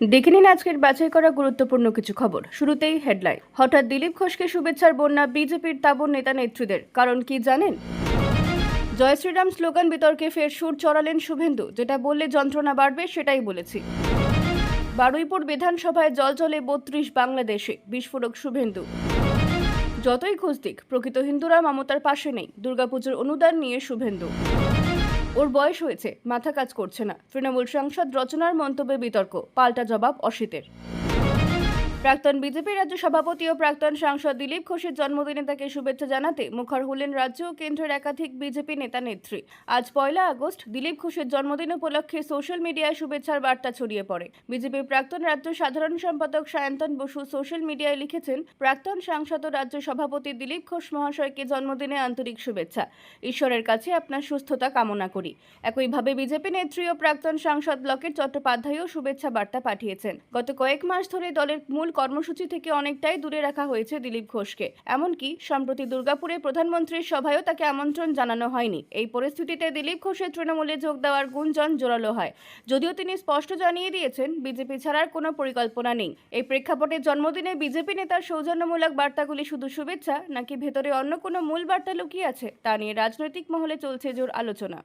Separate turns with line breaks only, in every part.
দেখে নিন আজকের বাছাই করা গুরুত্বপূর্ণ কিছু খবর। শুরুতেই হেডলাইন হঠাৎ দিলীপ ঘোষকে শুভেচ্ছার বন্যা বিজেপির তাবর নেতা নেত্রীদের। কারণ কি জানেন? জয় শ্রীরাম স্লোগান বিতর্কে ফের সুর চড়ালেন শুভেন্দু। যেটা বললে যন্ত্রণা বাড়বে, সেটাই বলেছি। বারুইপুর বিধানসভায় জল জলে বত্রিশ বাংলাদেশে, বিস্ফোরক শুভেন্দু। যতই খোঁজ দিক, প্রকৃত হিন্দুরা মমতার পাশে নেই। দুর্গাপুজোর অনুদান নিয়ে শুভেন্দু। ওর বয়স হয়েছে, মাথা কাজ করছে না। তৃণমূল সাংসদ রচনার মন্তব্যে বিতর্ক, পাল্টা জবাব অসিতের। প্রাক্তন বিজেপি রাজ্য সভাপতি ও প্রাক্তন সাংসদ দিলীপ ঘোষের জন্মদিনে তাকে শুভেচ্ছা জানাতে মুখর হলেন রাজ্য ও কেন্দ্রের একাধিক বিজেপি নেতা নেত্রী। আজ পয়লা আগস্ট, দিলীপ ঘোষের জন্মদিন উপলক্ষে সোশ্যাল মিডিয়ায় শুভেচ্ছার বার্তা ছড়িয়ে পড়ে। বিজেপির প্রাক্তন রাজ্য সাধারণ সম্পাদক সায়ন্তন বসু সোশ্যাল মিডিয়ায় লিখেছেন, প্রাক্তন সাংসদ ও রাজ্য সভাপতি দিলীপ ঘোষ মহাশয়কে জন্মদিনে আন্তরিক শুভেচ্ছা। ঈশ্বরের কাছে আপনার সুস্থতা কামনা করি। একইভাবে বিজেপি নেত্রী ও প্রাক্তন সাংসদ লকেট চট্টোপাধ্যায়ও শুভেচ্ছা বার্তা পাঠিয়েছেন। গত কয়েক মাস ধরে দলের মূল কর্মসূচি থেকে অনেকটাই দূরে রাখা হয়েছে দিলীপ ঘোষকে। এমনকি সম্প্রতি দুর্গাপুরে প্রধানমন্ত্রীর সভায়ও তাকে আমন্ত্রণ জানানো হয়নি। এই পরিস্থিতিতে দিলীপ ঘোষের তৃণমূলে যোগ দেওয়ার গুঞ্জন জোরালো হয়। যদিও তিনি স্পষ্ট জানিয়ে দিয়েছেন, বিজেপি ছাড়ার কোনো পরিকল্পনা নেই। এই প্রেক্ষাপটে জন্মদিনে বিজেপি নেতার সৌজন্যমূলক বার্তাগুলি শুধু শুভেচ্ছা, নাকি ভেতরে অন্য কোনো মূল বার্তা লুকিয়ে আছে, তা নিয়ে রাজনৈতিক মহলে চলছে জোর আলোচনা।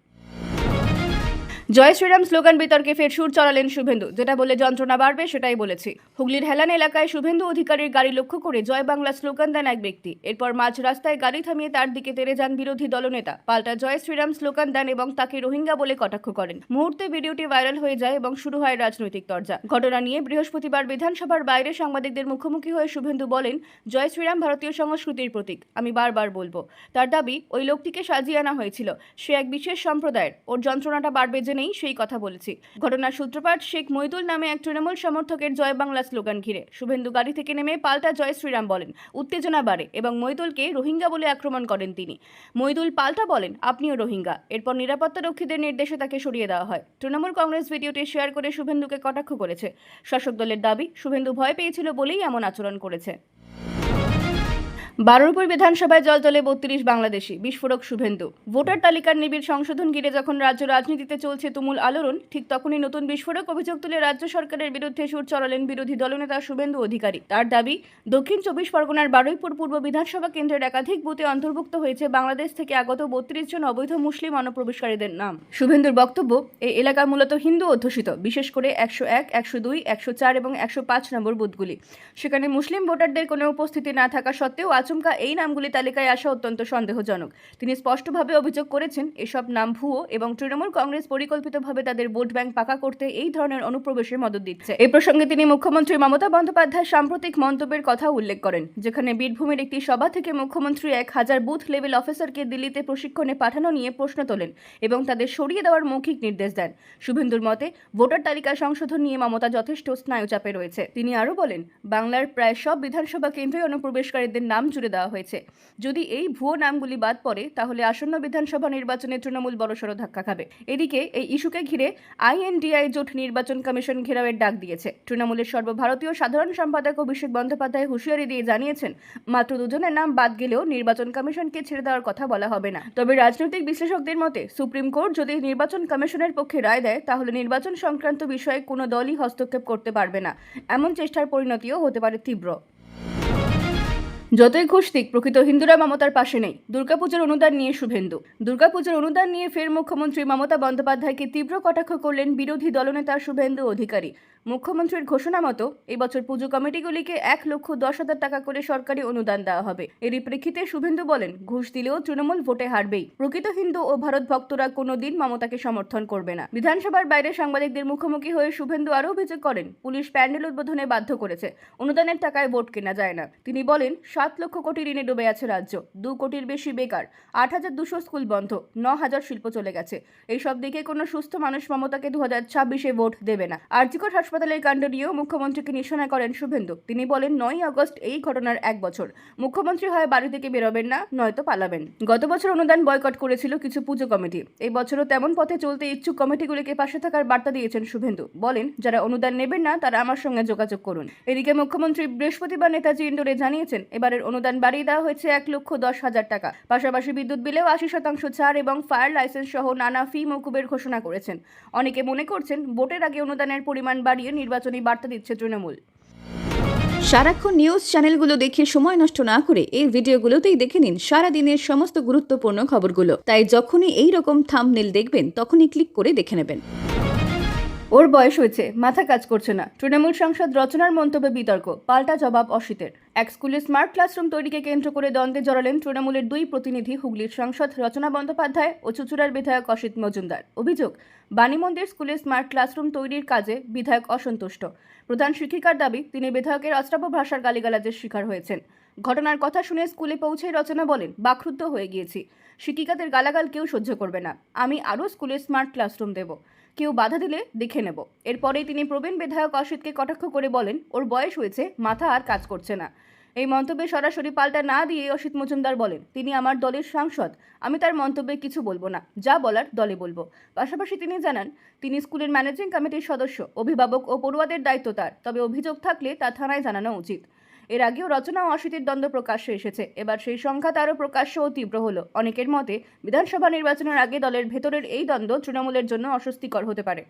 জয় শ্রীরাম স্লোগান বিতর্কে ফের সুর চড়ালেন শুভেন্দু। যেটা বলে যন্ত্রণা বাড়বে, সেটাই বলেছি। হুগলির হেলান এলাকায় শুভেন্দু অধিকারীর গাড়ি লক্ষ্য করে জয় বাংলা স্লোগান দেন এক ব্যক্তি। এরপর মাঝ রাস্তায় গাড়ি থামিয়ে তার দিকে তেড়ে যান বিরোধী দলনেতা। পাল্টা জয় শ্রীরাম স্লোগান দেন এবং তাকে রোহিঙ্গা বলে কটাক্ষ করেন। মুহূর্তে ভিডিওটি ভাইরাল হয়ে যায় এবং শুরু হয় রাজনৈতিক তরজা। ঘটনা নিয়ে বৃহস্পতিবার বিধানসভার বাইরে সাংবাদিকদের মুখোমুখি হয়ে শুভেন্দু বলেন, জয় শ্রীরাম ভারতীয় সংস্কৃতির প্রতীক, আমি বারবার বলব। তার দাবি, ওই লোকটিকে সাজিয়ে আনা হয়েছিল। সে এক বিশেষ সম্প্রদায়ের। ওর যন্ত্রণাটা বাড়বে জেনেই সেই কথা বলেছি। ঘটনার সূত্রপাত শেখ মইদুল নামে এক তৃণমূল সমর্থকের জয় বাংলা স্লোগান ঘিরে। শুভেন্দু গাড়ি থেকে নেমে পাল্টা জয় শ্রীরাম বলেন, উত্তেজনা বাড়ে এবং মইদুলকে রোহিঙ্গা বলে আক্রমণ করেন তিনি। মইদুল পাল্টা বলেন, আপনিও রোহিঙ্গা। এরপর নিরাপত্তা রক্ষীদের নির্দেশে তাকে সরিয়ে দেওয়া হয়। তৃণমূল কংগ্রেস ভিডিওটি শেয়ার করে শুভেন্দুকে কটাক্ষ করেছে। শাসক দলের দাবি, শুভেন্দু ভয় পেয়েছিল বলেই এমন আচরণ করেছে। বারুইপুর বিধানসভায় জল জলে বত্রিশ বাংলাদেশি, বিস্ফোরক শুভেন্দু। ভোটার তালিকার নিবিড় সংশোধন ঘিরে যখন রাজ্য রাজনীতিতে চলছে তুমুল আলোড়ন, ঠিক তখনই নতুন বিস্ফোরক অভিযোগ তুলে রাজ্য সরকারের বিরুদ্ধে সুর চড়ালেন বিরোধী দলনেতা শুভেন্দু অধিকারী। তার দাবি, দক্ষিণ চব্বিশ পরগনার বারুইপুর পূর্ব বিধানসভা কেন্দ্রের একাধিক বুথে অন্তর্ভুক্ত হয়েছে বাংলাদেশ থেকে আগত বত্রিশ জন অবৈধ মুসলিম অনুপ্রবেশকারীদের নাম। শুভেন্দুর বক্তব্য এই এলাকা মূলত হিন্দু অধ্যুষিত, বিশেষ করে একশো এক, একশো দুই, একশো চার এবং একশো পাঁচ নম্বর বুথগুলি। সেখানে মুসলিম ভোটারদের কোনো উপস্থিতি না থাকা সত্ত্বেও আচমকা এই নামগুলি তালিকায় আসা অত্যন্ত সন্দেহজনক। তিনি স্পষ্টভাবে অভিযোগ করেছেন, এসব নাম ভুয়ো এবং তৃণমূল কংগ্রেস পরিকল্পিতভাবে তাদের ভোট ব্যাংক পাকা করতে এই ধরনের অনুপ্রবেশের মদত দিচ্ছে। এই প্রসঙ্গে তিনি মুখ্যমন্ত্রী মমতা বন্দ্যোপাধ্যায় সাম্প্রতিক মন্তব্যের কথা উল্লেখ করেন, যেখানে বীরভূমের একটি সভা থেকে মুখ্যমন্ত্রী এক হাজার বুথ লেভেল অফিসারকে দিল্লিতে প্রশিক্ষণে পাঠানো নিয়ে প্রশ্ন তোলেন এবং তাদের সরিয়ে দেওয়ার মৌখিক নির্দেশ দেন। শুভেন্দুর মতে, ভোটার তালিকা সংশোধন নিয়ে মমতা যথেষ্ট স্নায়ুচাপে রয়েছে। তিনি আরও বলেন, বাংলার প্রায় সব বিধানসভা কেন্দ্রে অনুপ্রবেশকারীদের নাম জুড়ে দেওয়া হয়েছে। যদি এই ভুয়ো নামগুলি বাদ পড়ে, তাহলে আসন্ন বিধানসভা নির্বাচনে তৃণমূল বড়সড় ধাক্কা খাবে। এদিকে এই ইস্যুকে ঘিরে আইএনডিআই জোট নির্বাচন কমিশন ঘেরাওয়ের ডাক দিয়েছে। তৃণমূলের সর্বভারতীয় সাধারণ সম্পাদক অভিষেক বন্দ্যোপাধ্যায় হুঁশিয়ারি দিয়ে জানিয়েছেন, মাত্র দুজনের নাম বাদ গেলেও নির্বাচন কমিশনকে ছেড়ে দেওয়ার কথা বলা হবে না। তবে রাজনৈতিক বিশ্লেষকদের মতে, সুপ্রিম কোর্ট যদি নির্বাচন কমিশনের পক্ষে রায় দেয়, তাহলে নির্বাচন সংক্রান্ত বিষয়ে কোনো দলই হস্তক্ষেপ করতে পারবে না। এমন চেষ্টার পরিণতিও হতে পারে তীব্র। যতই ঘুষ দিক, প্রকৃত হিন্দুরা মমতার পাশে নেই। দুর্গাপুজোর অনুদান নিয়ে শুভেন্দু। দুর্গাপুজোর অনুদান নিয়ে ফের মুখ্যমন্ত্রী মমতা বন্দ্যোপাধ্যায়কে তীব্র কটাক্ষ করলেন বিরোধী দলনেতা শুভেন্দু অধিকারী। মুখ্যমন্ত্রীর ঘোষণা মতো এবছর পুজো কমিটিগুলিকে এক লক্ষ দশ হাজার টাকা করে সরকারি অনুদান দেওয়া হবে। এরই প্রেক্ষিতে শুভেন্দু বলেন, ঘুষ দিলেও তৃণমূল ভোটে হারবেই। প্রকৃত হিন্দু ও ভারত ভক্তরা কোনোদিন মমতাকে সমর্থন করবে না। বিধানসভার বাইরে সাংবাদিকদের মুখোমুখি হয়ে শুভেন্দু আরও অভিযোগ করেন, পুলিশ প্যান্ডেল উদ্বোধনে বাধ্য করেছে। অনুদানের টাকায় ভোট কেনা যায় না। তিনি বলেন সাত লক্ষ কোটি ঋণে ডুবে আছে রাজ্য। দু কোটির বেশি বেকার, আট হাজার দুশো স্কুল বন্ধ, ন হাজার শিল্প চলে গেছে। এইসব দিকে কোনো সুস্থ মানুষ মমতাকে দু হাজার ছাব্বিশে ভোট দেবে না। আর্জিকর হাসপাতালের কাণ্ড নিয়েও মুখ্যমন্ত্রীকে নিশানা করেন শুভেন্দু। তিনি বলেন নয় আগস্ট এই ঘটনার এক বছর। মুখ্যমন্ত্রী হয় বাড়ি থেকে বেরোবেন না, নয়তো পালাবেন। গত বছর অনুদান বয়কট করেছিল কিছু পুজো কমিটি। এই বছরও তেমন পথে চলতে ইচ্ছুক কমিটিগুলিকে পাশে থাকার বার্তা দিয়েছেন শুভেন্দু। বলেন, যারা অনুদান নেবেন না, তারা আমার সঙ্গে যোগাযোগ করুন। এদিকে মুখ্যমন্ত্রী বৃহস্পতিবার নেতাজি ইন্ডোরে জানিয়েছেন এবার সরকারের অনুদান বাড়িয়ে দেওয়া হয়েছে এক লক্ষ দশ হাজার টাকা। পাশাপাশি বিদ্যুৎ বিলেও আশি শতাংশ ছাড় এবং ফায়ার লাইসেন্স সহ নানা ফি মকুবের ঘোষণা করেছেন। অনেকে মনে করছেন ভোটের আগে অনুদানের পরিমাণ বাড়িয়ে নির্বাচনী বার্তা দিচ্ছে তৃণমূল।
সারাক্ষণ নিউজ চ্যানেলগুলো দেখে সময় নষ্ট না করে এই ভিডিওগুলোতেই দেখে নিন সারা দিনের সমস্ত গুরুত্বপূর্ণ খবরগুলো। তাই যখনই এই রকম থাম্বনেল দেখবেন, তখনই ক্লিক করে দেখে নেবেন।
ওর বয়স হয়েছে, মাথা কাজ করছে না। তৃণমূল সাংসদ রচনার মন্তব্যে বিতর্ক, পাল্টা জবাব অসিতের। এক স্কুলে স্মার্ট ক্লাসরুম তৈরিকে কেন্দ্র করে দ্বন্দ্বে জড়ালেন তৃণমূলের দুই প্রতিনিধি হুগলির সাংসদ রচনা বন্দ্যোপাধ্যায় ও চুচুড়ার বিধায়ক অসিত মজুমদার। অভিযোগ, বাণীমন্দির স্কুলে স্মার্ট ক্লাসরুম তৈরির কাজে বিধায়ক অসন্তুষ্ট। প্রধান শিক্ষিকার দাবি, তিনি বিধায়কের অস্ত্রাব্য ভাষার গালিগালাজের শিকার হয়েছেন। ঘটনার কথা শুনে স্কুলে পৌঁছে রচনা বলেন, বাকরুদ্ধ হয়ে গিয়েছি। শিক্ষিকাদের গালাগাল কেউ সহ্য করবে না। আমি আরও স্কুলে স্মার্ট ক্লাসরুম দেব। কেউ বাধা দিলে দেখে নেব। এরপরেই তিনি প্রবীণ বিধায়ক অসিতকে কটাক্ষ করে বলেন, ওর বয়স হয়েছে, মাথা আর কাজ করছে না। এই মন্তব্যে সরাসরি পাল্টা না দিয়ে অসিত মজুমদার বলেন, তিনি আমার দলের সাংসদ। আমি তার মন্তব্যে কিছু বলব না। যা বলার দলে বলব। পাশাপাশি তিনি জানান, তিনি স্কুলের ম্যানেজিং কমিটির সদস্য। অভিভাবক ও পড়ুয়াদের দায়িত্ব তার। তবে অভিযোগ থাকলে তা থানায় জানানো উচিত। এর আগেও রচনা ও দ্বন্দ্ব প্রকাশ্যে এসেছে। এবার সেই সংখ্যা তারও প্রকাশ্য ও তীব্র হলো। অনেকের মতে, বিধানসভা নির্বাচনের আগে দলের ভেতরের এই দ্বন্দ্ব তৃণমূলের জন্য অস্বস্তিকর হতে পারে।